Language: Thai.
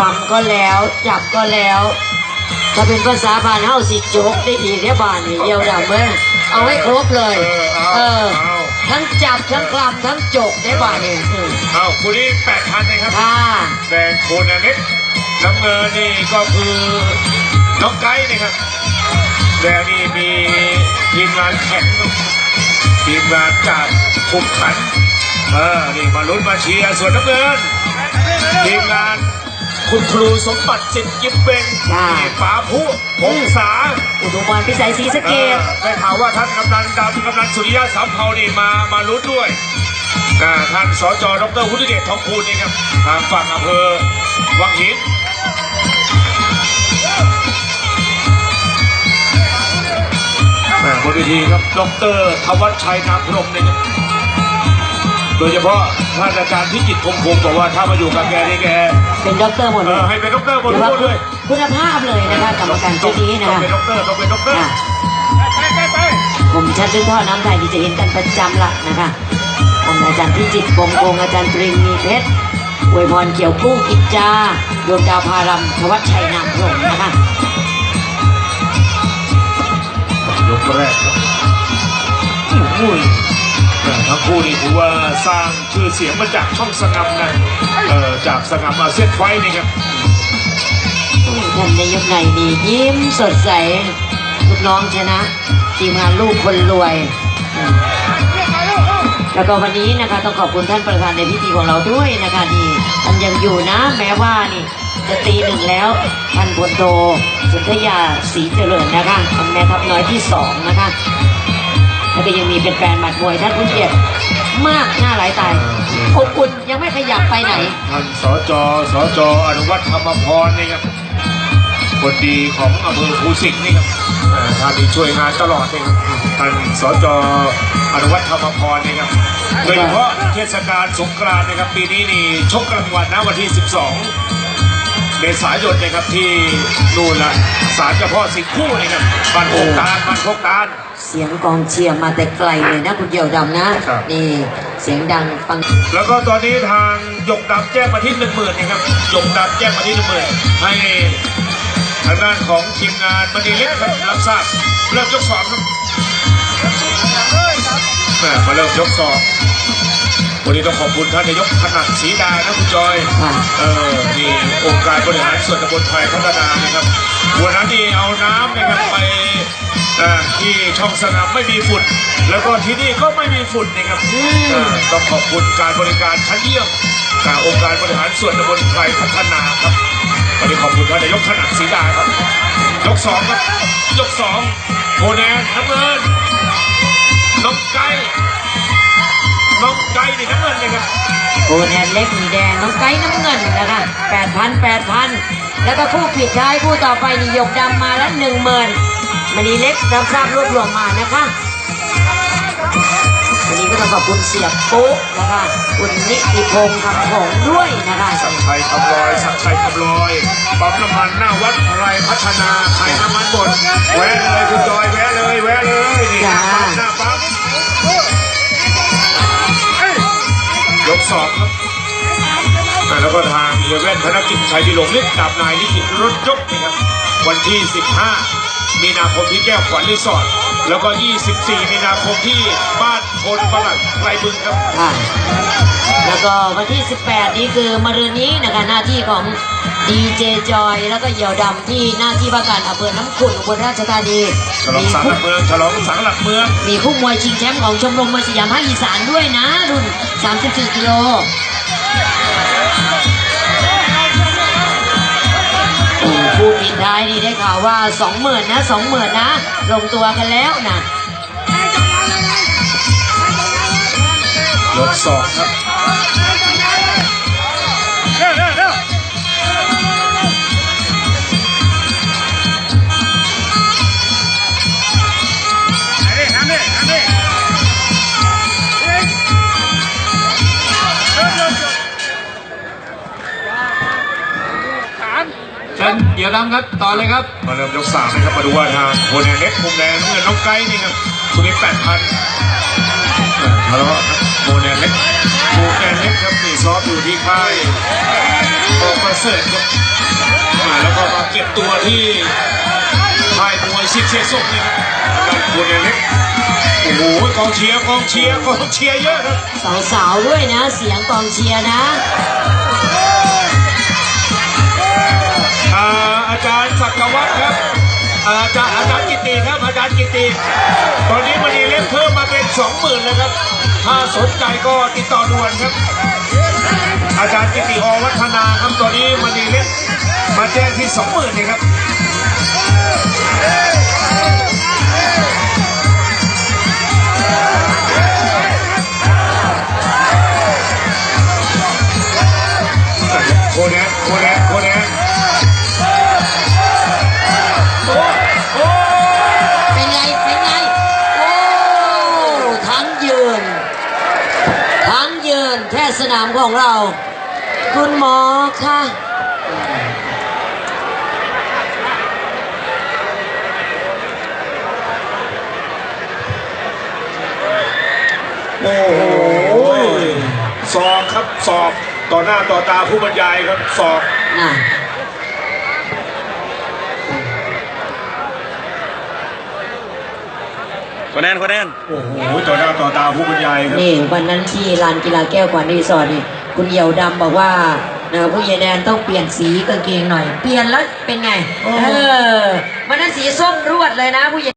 ลำก็แล้วจับก็แล้ว ถ้าเป็นภาษาบานเฮาสิโจกได้อีกได้บานนี่เดียวดำเว้ยเอาให้ครบเลย เออเอาเออเอาทั้งจับทั้งคลำทั้งจกได้บานนี่อืมเอาคู่นี้แปดพันนะครับค่ะแดงโคนาเน็ตน้ำเงินนี่ก็คือน้องไก่นะครับแดงนี่มีทีมงานแข่งครับทีมงานจากคุมขันเออนี่มาลุ้นมาเชียร์ส่วนน้ำเงินทีมงาน คุณครูสมบัติสิทธิ์ยิบเบงนี่ป๋าผู้พงษาอุดมพรพิสัยศรีสะเกเออดได้ข่าวว่าท่านกำนันดำกำนันสุริยะสามเภานี่มามาลุ้นด้วยอ่าท่านสจดรวุฒิเดชทองคูณนี่ครับทางฝั่งอำเภอวังหินแม่บนเวทีครับดรธวัชชัยนามพรหมนี่ครับ โดยเฉพาะท่านอาจารย์พิจิตรพงศ์พงศ์บอกว่าถ้ามาอยู่กับแกนี่แกเป็นด็อกเตอร์หมดเอเลยอให้เป็นดรหมดเดี๋ยวทุกว่าคนเลยคุณภาพเลยนะคะกรรมการชุดนี้นะต้องคะเป็นดรต้องเป็นดรค่ะผมชัดด้วยท่อน้ำไทยที่จะเห็นกันประจำละนะคะท่านอาจารย์พิจิตรปงโกงอาจารย์ตรินมีเพชรอวยพรเกี่ยวกุ้งกิจจาดวงดาวพารำธวัชชัยนามพรหมนะคะยกแรกครับอุ้ย ทั้งคู่นี่ถือว่าสร้างชื่อเสียงมาจากช่องสงัมนะเอ่อจากสงัมอาเซียนไฟท์นี่ครับท่านนายกในนี่ยิ้มสดใสลูกน้องชนะ ทีมงานลูกคนรวยอืมแล้วก็วันนี้นะคะต้องขอบคุณท่านประธานในพิธีของเราด้วยนะคะนี่ท่านยังอยู่นะ แม้ว่านี่จะตีหนึ่งแล้วท่านพลโทสุนทยาศรีเจริญนะคะท่านแม่ทัพน้อยที่สองนะคะ แล้วก็ยังมีเป็นแฟนหมัดมวยท่านผู้เกียรติมากหน้าหลายตายอบอุ่นยังไม่ขยับไปไหน ท่านสจสจอนุวัฒน์ธรรมพรนี่ครับคนดีของอำเภอภูสิงห์นี่ครับอ่อท่านที่ช่วยงานตลอดนี่ครับท่านสจอนุวัฒน์ธรรมพรนี่ครับโดยเฉพาะเทศกาลสงกรานต์นะครับปีนี้นี่ชกกลางวันนะวันที่ 12 เมษายนนะครับที่นู่นละศาลเจ้าพ่อสิงห์คู่นี่ครับบ้านโคกตาลบ้านโคกตาล เสียงกองเชียร์มาแต่ไกลเลยนะคุณเดี่ยวดำนะครับนี่เสียงดังฟัง แล้วก็ตอนนี้ทางหยกดำแจ้งมาที่หนึ่งหมื่นนะครับหยกดำแจ้งมาที่หนึ่งหมื่นให้ทางด้านของทีมงานมณีเล็กครับรับทราบเริ่มยกสองครับแม่มาเริ่มยกสองวันนี้ต้องขอบคุณท่านนายกขนาดศรีดานะคุณจอยค่ะเออ นี่องค์การบริหารส่วนตำบลไทยพัฒนานะครับ วันนั้นนี่เอาน้ำนะครับไปเอ่อที่ช่องสนามไม่มีฝุ่น แล้วก็ที่นี่ก็ไม่มีฝุ่นนะครับอืมเออต้องขอบคุณการบริการชั้นเยี่ยมจากองค์การบริหารส่วนตำบลไทยพัฒนาครับวันนี้ขอบคุณท่านนายกถนัดศรีดาครับ ยกสองครับ ยกสองโคแดงน้ำเงินน้องไก่น้องไก่นี่น้ำเงินเลยครับโอแนนเล็กมีแดงน้องไก่น้ำเงินนะคะแปดพันแปดพันแล้วก็คู่ผิดท้ายคู่ต่อไปนี่หยกดำมาแล้วหนึ่งหมื่น มณีเล็กรับทราบรวบรวมมานะคะวันนี้ก็ต้องขอบคุณเสียบปุ๊นะคะคุณนิติพงษ์คำผงด้วยนะคะสักชัยคำลอยสักชัยคำลอยปั๊มน้ำมันหน้าวัดไรพัฒนาไข่น้ำมันบดแวะเลยคุณจอยแวะเลยแวะเลยนี่หน้าปั๊มหน้าปั๊มยกสองครับแล้วก็ทางเฮียแว่นธนกิจชัยดิลงฤทธิ์ดาบนายลิขิรถยกนี่ครับวันที่ 15 มีนาคมที่แก้วขวัญรีสอร์ทแล้วก็ 24 มีนาคมที่บ้านโพนประหลัดไรบึงครับ ค่ะ แล้วก็วันที่ 18 นี้คือมะรืนนี้นะคะหน้าที่ของดีเจจอยแล้วก็เหยี่ยวดำที่หน้าที่ว่าการอำเภอน้ำขุ่นอุบลราชธานีฉลองมีสังหคู่ลักเมืองฉลองสังหลักเมือง มีคู่มวยชิงแชมป์ของชมรมมวยสยามภาคอีสานด้วยนะ รุ่น 34 กิโล ผู้ปิดท้ายนี่ได้ข่าวว่าสองหมื่นนะสองหมื่นนะ ลงตัวกันแล้วนะยกสองครับ ชิญเดี๋ยวดำครับต่อเลยครับมาเริ่มยกสามนะครับมาดูว่าทางโคนแดงเล็กมุมแดงน้ำเงินน้องไก่นี่ครับคุณนี้แปดพันทะเลาะครับโคนแดงเล็กโคนแดงเล็กครับนี่ซ้อมอยู่ที่ค่ายโอเปอร์เซริฐครับอ่าแล้วก็มาเก็บตัวที่ค่ายมวยสิทธิ์เสียสุขนี่ครับด้านบนเล็กโอ้โหกองเชียร์กองเชียร์กองเชียร์เยอะครับสาวๆด้วยนะ เสียงกองเชียร์นะ อาจารย์ศักวัฒน์ครับอ่าอาจารย์อาจารย์กิติครับอาจารย์กิติ ตอนนี้มันนีเล่มเพิ่มมาเป็นสองหมื่นแล้วครับ ถ้าสนใจก็ติดต่อด่วนครับ อาจารย์กิติอวัฒนาครับตอนนี้มันนีเล่มมาแจ้งที่สองหมื่นเลยครับ ของเรา คุณหมอค่ะโอ้โหสอบครับสอบต่อหน้าต่อตาผู้บรรยายครับสอบน่ะ คนแนนคนแนนโอ้โหต่อหน้าต่อตาผู้บรรยายครับนี่วันนั้นที่ลานกีฬาแก้วกวานรีสอร์ทนี่คุณเหี่ยวดำบอกว่านะผู้ใหญ่แดนต้องเปลี่ยนสีกางเกงหน่อย เปลี่ยนแล้วเป็นไง เออวันนั้นสีส้มรวดเลยนะผู้ใหญ่